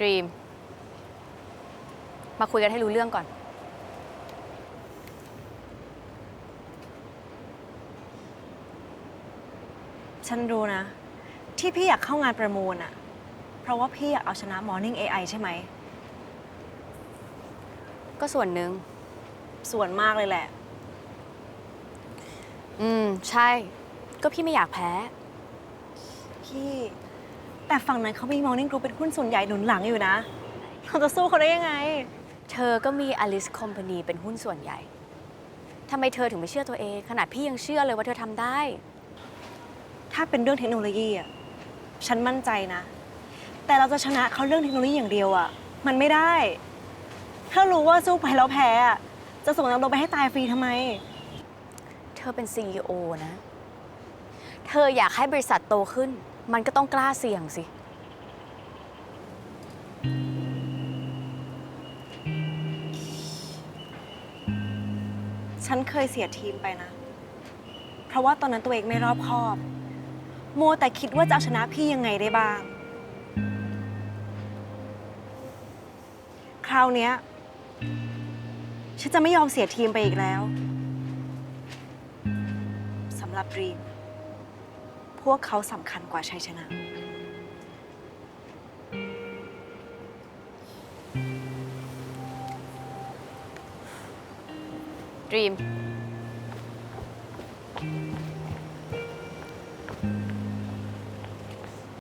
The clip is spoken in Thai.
ดรีม มาคุยกันให้รู้เรื่องก่อน ฉันรู้นะ ที่พี่อยากเข้างานประมูลอะเพราะว่าพี่อยากเอาชนะ Morning AI ใช่ไหม ก็ส่วนหนึ่ง ส่วนมากเลยแหละ อืม ใช่ ก็พี่ไม่อยากแพ้ พี่ แต่ฝั่งนั้นเขามี Morning Group เป็นหุ้นส่วนใหญ่หนุนหลังอยู่นะ เราจะสู้เขาได้ยังไง เธอก็มี Alice Company เป็นหุ้นส่วนใหญ่ทำไมเธอถึงไม่เชื่อตัวเอง ขนาดพี่ยังเชื่อเลยว่าเธอทำได้ ถ้าเป็นเรื่องเทคโนโลยีอะฉันมั่นใจนะ แต่เราจะชนะเขาเรื่องเทคโนโลยีอย่างเดียวอะมันไม่ได้ ถ้ารู้ว่าสู้ไปแล้วแพ้อะจะส่งนางลงไปให้ตายฟรีทำไม เธอเป็น CEO นะ เธออยากให้บริษัทโตขึ้น มันก็ต้องกล้าเสี่ยงสิ ฉันเคยเสียทีมไปนะ เพราะว่าตอนนั้นตัวเองไม่รอบคอบ มัวแต่คิดว่าจะเอาชนะพี่ยังไงได้บ้าง คราวเนี้ย ฉันจะไม่ยอมเสียทีมไปอีกแล้ว สำหรับดรีม พวกเขาสำคัญกว่าชัยชนะ ดรีม